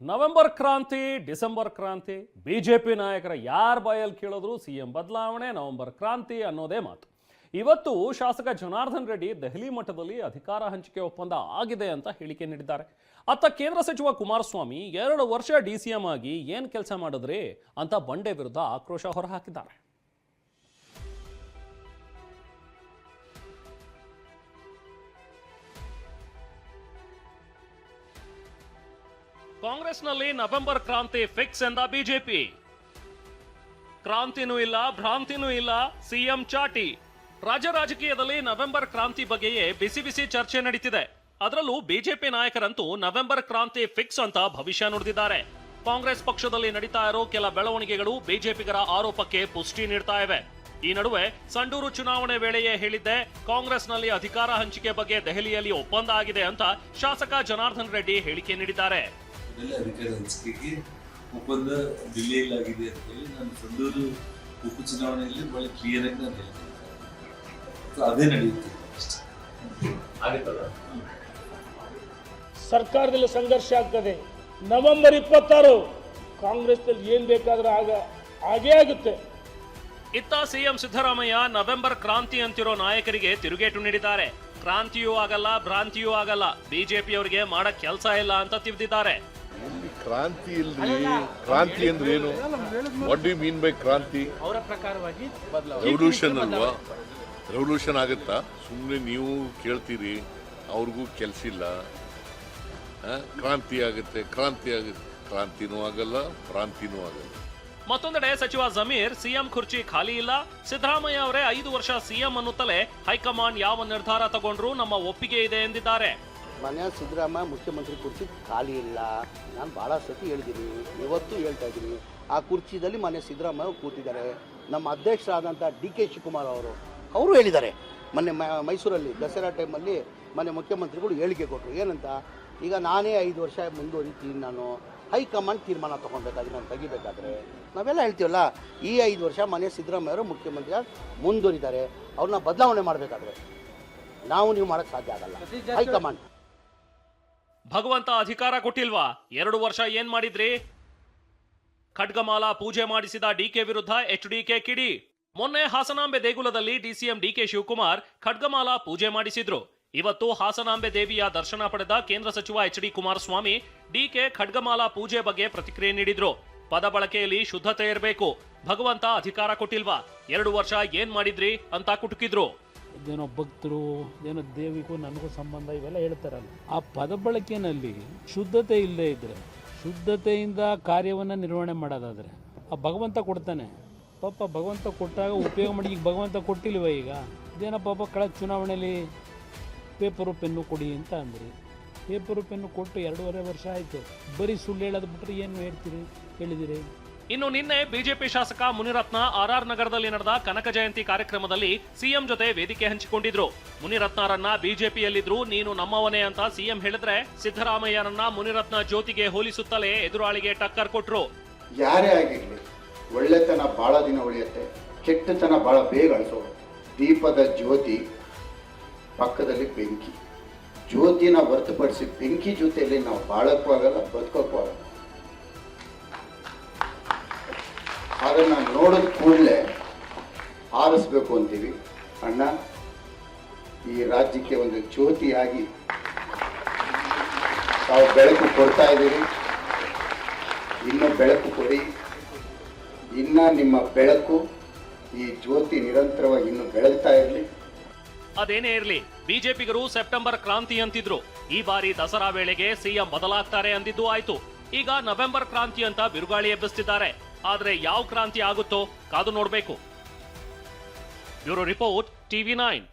November ಕ್ರಾಂತಿ, December ಕ್ರಾಂತಿ B J P ನಾಯಕರ ಯಾರ ಬಾಯಲ್ಲಿ ಕೇಳಿದ್ರು ಸಿಎಂ ಬದಲಾವಣೆ, ನವೆಂಬರ್ ಕ್ರಾಂತಿ ಅನ್ನೋದೇ ಮಾತು. ಇವತ್ತು ಶಾಸಕ ಜನಾರ್ದನ್ ರೆಡ್ಡಿ ದೆಹಲಿ ಮಟ್ಟದಲ್ಲಿ ಅಧಿಕಾರ ಹಂಚಿಕೆ ಒಪ್ಪಂದ ಆಗಿದೆ ಅಂತ ಹೇಳಿಕೆ ನೀಡಿದ್ದಾರೆ. ಅತ್ತ ಕೇಂದ್ರ ಸಚಿವ ಕುಮಾರಸ್ವಾಮಿ ಎರಡು ವರ್ಷ ಡಿ ಸಿ ಎಂ ಆಗಿ ಏನು ಕೆಲಸ ಮಾಡಿದ್ರಿ ಅಂತ ಬಂಡೆ ವಿರುದ್ಧ ಆಕ್ರೋಶ ಹೊರಹಾಕಿದ್ದಾರೆ. ಕಾಂಗ್ರೆಸ್ನಲ್ಲಿ ನವೆಂಬರ್ ಕ್ರಾಂತಿ ಫಿಕ್ಸ್ ಎಂದ ಬಿಜೆಪಿ. ಕ್ರಾಂತಿನೂ ಇಲ್ಲ, ಭ್ರಾಂತಿನೂ ಇಲ್ಲ, ಸಿಎಂ ಚಾಟಿ. ರಾಜ್ಯ ರಾಜಕೀಯದಲ್ಲಿ ನವೆಂಬರ್ ಕ್ರಾಂತಿ ಬಗ್ಗೆಯೇ ಬಿಸಿ ಬಿಸಿ ಚರ್ಚೆ ನಡೀತಿದೆ. ಅದರಲ್ಲೂ ಬಿಜೆಪಿ ನಾಯಕರಂತೂ ನವೆಂಬರ್ ಕ್ರಾಂತಿ ಫಿಕ್ಸ್ ಅಂತ ಭವಿಷ್ಯ ನುಡಿದಿದ್ದಾರೆ. ಕಾಂಗ್ರೆಸ್ ಪಕ್ಷದಲ್ಲಿ ನಡೀತಾ ಇರೋ ಕೆಲ ಬೆಳವಣಿಗೆಗಳು ಬಿಜೆಪಿಗರ ಆರೋಪಕ್ಕೆ ಪುಷ್ಟಿ ನೀಡ್ತಾ ಇವೆ. ಈ ನಡುವೆ ಸಂಡೂರು ಚುನಾವಣೆ ವೇಳೆಯೇ ಹೇಳಿದ್ದೆ, ಕಾಂಗ್ರೆಸ್ನಲ್ಲಿ ಅಧಿಕಾರ ಹಂಚಿಕೆ ಬಗ್ಗೆ ದೆಹಲಿಯಲ್ಲಿ ಒಪ್ಪಂದ ಆಗಿದೆ ಅಂತ ಶಾಸಕ ಜನಾರ್ದನ್ ರೆಡ್ಡಿ ಹೇಳಿಕೆ ನೀಡಿದ್ದಾರೆ. ಅದೆಲ್ಲ ಅಧಿಕಾರ ಹಂಚಿಕೆಗೆ ಒಪ್ಪಂದ ಡಿಲೇಲಾಗಿದೆ ಅಂತ ಹೇಳಿ ನಾನು ಸಂಡೂರು ಉಪಚುನಾವಣೆಯಲ್ಲಿ ಬಹಳ ಕ್ಲಿಯರ್ ಆಗಿ ನಾನು ಹೇಳ್ತೀನಿ. So ಅದೇ ನಡೆಯುತ್ತೆ ಸರ್ಕಾರದಲ್ಲಿ ಸಂಘರ್ಷ ಆಗ್ತದೆ. ನವೆಂಬರ್ ಇಪ್ಪತ್ತಾರು ಕಾಂಗ್ರೆಸ್ನಲ್ಲಿ ಏನ್ ಬೇಕಾದ್ರೂ ಆಗ ಹಾಗೇ ಆಗುತ್ತೆ. ಇತ್ತ ಸಿಎಂ ಸಿದ್ದರಾಮಯ್ಯ ನವೆಂಬರ್ ಕ್ರಾಂತಿ ಅಂತಿರೋ ನಾಯಕರಿಗೆ ತಿರುಗೇಟು ನೀಡಿದ್ದಾರೆ. ಕ್ರಾಂತಿಯೂ ಆಗಲ್ಲ ಭ್ರಾಂತಿಯೂ ಆಗಲ್ಲ. ಬಿಜೆಪಿಯವರಿಗೆ ಮಾಡಕ್ ಕೆಲಸ ಇಲ್ಲ ಅಂತ ತಿವಿದಿದ್ದಾರೆ. ಎಲ್ಲಿ ಕ್ರಾಂತಿ ಇಲ್ರಿ ಕ್ರಾಂತಿ ಅಂದ್ರೆ ಏನು? ವಾಟ್ ಡು ಮೀನ್ ಬೈ ಕ್ರಾಂತಿ? ಅವರ ಪ್ರಕಾರವಾಗಿ ರೆವಲ್ಯೂಷನ್ ಅಲ್ವಾ? ರೆವಲ್ಯೂಷನ್ ಆಗುತ್ತಾ? ಸುಮ್ಮನೆ ನೀವು ಕೇಳ್ತೀರಿ ಅವ್ರಿಗೂ ಕೆಲಸ ಇಲ್ಲ. ಕ್ರಾಂತಿ ಆಗುತ್ತೆ ಕ್ರಾಂತಿ ಆಗುತ್ತೆ. ಕ್ರಾಂತಿನೂ ಆಗಲ್ಲ ಕ್ರಾಂತಿನೂ ಆಗಲ್ಲ. ಮತ್ತೊಂದೆಡೆ ಸಚಿವ ಜಮೀರ್ ಸಿಎಂ ಕುರ್ಚಿ ಖಾಲಿ ಇಲ್ಲ. ಸಿದ್ದರಾಮಯ್ಯ ಅವರೇ ಐದು ವರ್ಷ ಸಿಎಂ ಅನ್ನುತ್ತಲೇ ಹೈಕಮಾಂಡ್ ಯಾವ ನಿರ್ಧಾರ ತಗೊಂಡ್ರು ನಮ್ಮ ಒಪ್ಪಿಗೆ ಇದೆ ಎಂದಿದ್ದಾರೆ. ಮನೆ ಸಿದ್ದರಾಮಯ್ಯ ಮುಖ್ಯಮಂತ್ರಿ ಕುರ್ಚಿ ಖಾಲಿ ಇಲ್ಲ. ನಾನು ಭಾಳ ಸತಿ ಹೇಳಿದ್ದೀನಿ ಇವತ್ತು ಹೇಳ್ತಾ ಇದ್ದೀನಿ. ಆ ಕುರ್ಚಿದಲ್ಲಿ ಮನೆ ಸಿದ್ದರಾಮಯ್ಯ ಕೂತಿದ್ದಾರೆ. ನಮ್ಮ ಅಧ್ಯಕ್ಷರಾದಂಥ ಡಿ ಕೆ ಶಿವಕುಮಾರ್ ಅವರು ಅವರು ಹೇಳಿದ್ದಾರೆ. ಮೊನ್ನೆ ಮೈಸೂರಲ್ಲಿ ದಸರಾ ಟೈಮಲ್ಲಿ ಮನೆ ಮುಖ್ಯಮಂತ್ರಿಗಳು ಹೇಳಿಕೆ ಕೊಟ್ಟರು ಏನಂತ? ಈಗ ನಾನೇ ಐದು ವರ್ಷ ಮುಂದುವರಿತೀನಿ ನಾನು. ಹೈಕಮಾಂಡ್ ತೀರ್ಮಾನ ತೊಗೊಬೇಕಾದ್ರೆ ನಾನು ತೆಗಿಬೇಕಾದ್ರೆ. ನಾವೆಲ್ಲ ಹೇಳ್ತೀವಲ್ಲ ಈ ಐದು ವರ್ಷ ಮನೆ ಸಿದ್ದರಾಮಯ್ಯ ಅವರು ಮುಖ್ಯಮಂತ್ರಿಯಾಗಿ ಮುಂದುವರಿದ್ದಾರೆ. ಅವ್ರನ್ನ ಬದಲಾವಣೆ ಮಾಡಬೇಕಾದ್ರೆ. ನಾವು ನೀವು ಮಾಡೋಕ್ಕೆ ಸಾಧ್ಯ ಆಗಲ್ಲ. ಹೈಕಮಾಂಡ್. ಭಗವಂತ ಅಧಿಕಾರ ಕೊಟ್ಟಿಲ್ವಾ? ಎರಡು ವರ್ಷ ಏನ್ ಮಾಡಿದ್ರಿ? ಖಡ್ಗಮಾಲಾ ಪೂಜೆ ಮಾಡಿಸಿದ ಡಿಕೆ ವಿರುದ್ಧ ಎಚ್ ಡಿಕೆ ಕಿಡಿ. ಮೊನ್ನೆ ಹಾಸನಾಂಬೆ ದೇಗುಲದಲ್ಲಿ ಡಿಸಿಎಂ ಡಿಕೆ ಶಿವಕುಮಾರ್ ಖಡ್ಗಮಾಲಾ ಪೂಜೆ ಮಾಡಿಸಿದ್ರು. ಇವತ್ತು ಹಾಸನಾಂಬೆ ದೇವಿಯ ದರ್ಶನ ಪಡೆದ ಕೇಂದ್ರ ಸಚಿವ ಎಚ್ ಡಿ ಕುಮಾರಸ್ವಾಮಿ ಡಿಕೆ ಖಡ್ಗಮಾಲಾ ಪೂಜೆ ಬಗ್ಗೆ ಪ್ರತಿಕ್ರಿಯೆ ನೀಡಿದ್ರು. ಪದ ಬಳಕೆಯಲ್ಲಿ ಶುದ್ಧತೆ ಇರಬೇಕು. ಭಗವಂತ ಅಧಿಕಾರ ಕೊಟ್ಟಿಲ್ವಾ? ಎರಡು ವರ್ಷ ಏನ್ ಮಾಡಿದ್ರಿ ಅಂತ ಕುಟುಕಿದ್ರು. ಇದೇನೋ ಭಕ್ತರು ಏನೋ ದೇವಿಗೂ ನನಗೂ ಸಂಬಂಧ ಇವೆಲ್ಲ ಹೇಳ್ತಾರಲ್ಲ. ಆ ಪದ ಬಳಕೆಯಲ್ಲಿ ಶುದ್ಧತೆ ಇಲ್ಲದೆ ಇದ್ದರೆ ಶುದ್ಧತೆಯಿಂದ ಕಾರ್ಯವನ್ನು ನಿರ್ವಹಣೆ ಮಾಡೋದಾದರೆ, ಆ ಭಗವಂತ ಕೊಡ್ತಾನೆ. ಪಾಪ ಭಗವಂತ ಕೊಟ್ಟಾಗ ಉಪಯೋಗ ಮಾಡಿ, ಈಗ ಭಗವಂತ ಕೊಟ್ಟಿಲ್ವ ಈಗ? ಇದೇನೋ ಪಾಪ ಕಳೆದ ಚುನಾವಣೆಯಲ್ಲಿ ಪೇಪರು, ಪೆನ್ನು ಕೊಡಿ ಅಂತ ಅಂದ್ರಿ. ಪೇಪರು, ಪೆನ್ನು ಕೊಟ್ಟು ಎರಡೂವರೆ ವರ್ಷ ಆಯಿತು. ಬರೀ ಸುಳ್ಳು ಹೇಳೋದು ಬಿಟ್ಟರೆ ಏನು ಹೇಳ್ತೀರಿ ಹೇಳಿದಿರಿ ಇನ್ನು ನಿನ್ನೆ ಬಿಜೆಪಿ ಶಾಸಕ ಮುನಿರತ್ನ ಆರ್ಆರ್ ನಗರದಲ್ಲಿ ನಡೆದ ಕನಕ ಜಯಂತಿ ಕಾರ್ಯಕ್ರಮದಲ್ಲಿ ಸಿಎಂ ಜೊತೆ ವೇದಿಕೆ ಹಂಚಿಕೊಂಡಿದ್ರು. ಮುನಿರತ್ನರನ್ನ ಬಿಜೆಪಿಯಲ್ಲಿದ್ರು, ನೀನು ನಮ್ಮವನೇ ಅಂತ ಸಿಎಂ ಹೇಳಿದ್ರೆ ಸಿದ್ದರಾಮಯ್ಯನನ್ನ ಮುನಿರತ್ನ ಜ್ಯೋತಿಗೆ ಹೋಲಿಸುತ್ತಲೇ ಎದುರಾಳಿಗೆ ಟಕ್ಕರ್ ಕೊಟ್ರು. ಯಾರೇ ಆಗಿರ್ಲಿ, ಒಳ್ಳೆತನ ಬಹಳ ದಿನ ಉಳಿಯುತ್ತೆ, ಕೆಟ್ಟತನ ಬಹಳ ಬೇಗ ದೀಪದ ಜ್ಯೋತಿ ಪಕ್ಕದಲ್ಲಿ ಬೆಂಕಿ. ಜ್ಯೋತಿನ ಹೊರತುಪಡಿಸಿ ಬೆಂಕಿ ಜೊತೆಯಲ್ಲಿ ನಾವು ಬಾಳಕ್ಕೂ ಆಗಲ್ಲ, ಬದುಕೋಕ್ಕೂ ಆಗಲ್ಲ. ಅದನ್ನು ನೋಡಿದ ಕೂಡಲೇ ಆರಿಸ್ಬೇಕು ಅಂತೀವಿ. ಅಣ್ಣ, ಈ ರಾಜ್ಯಕ್ಕೆ ಒಂದು ಜ್ಯೋತಿಯಾಗಿ ತಾವು ಬೆಳಕು ಕೊಡ್ತಾ ಇದ್ದೀರಿ. ಇನ್ನೂ ಬೆಳಕು ಕೊಡಿ. ಇನ್ನ ನಿಮ್ಮ ಬೆಳಕು ಈ ಜ್ಯೋತಿ ನಿರಂತರವಾಗಿ ಇನ್ನು ಬೆಳಗ್ತಾ ಇರಲಿ. ಅದೇನೇ ಇರಲಿ, ಬಿಜೆಪಿಗರು ಸೆಪ್ಟೆಂಬರ್ ಕ್ರಾಂತಿ ಅಂತಿದ್ರು. ಈ ಬಾರಿ ದಸರಾ ವೇಳೆಗೆ ಸಿಎಂ ಬದಲಾಗ್ತಾರೆ ಅಂದಿದ್ದು ಆಯ್ತು. ಈಗ ನವೆಂಬರ್ ಕ್ರಾಂತಿ ಅಂತ ಬಿರುಗಾಳಿ ಎಬ್ಬಿಸ್ತಿದ್ದಾರೆ. ಆದ್ರೆ ಯಾವ ಕ್ರಾಂತಿ ಆಗುತ್ತೋ ಕಾದು ನೋಡಬೇಕು. Bureau report TV nine.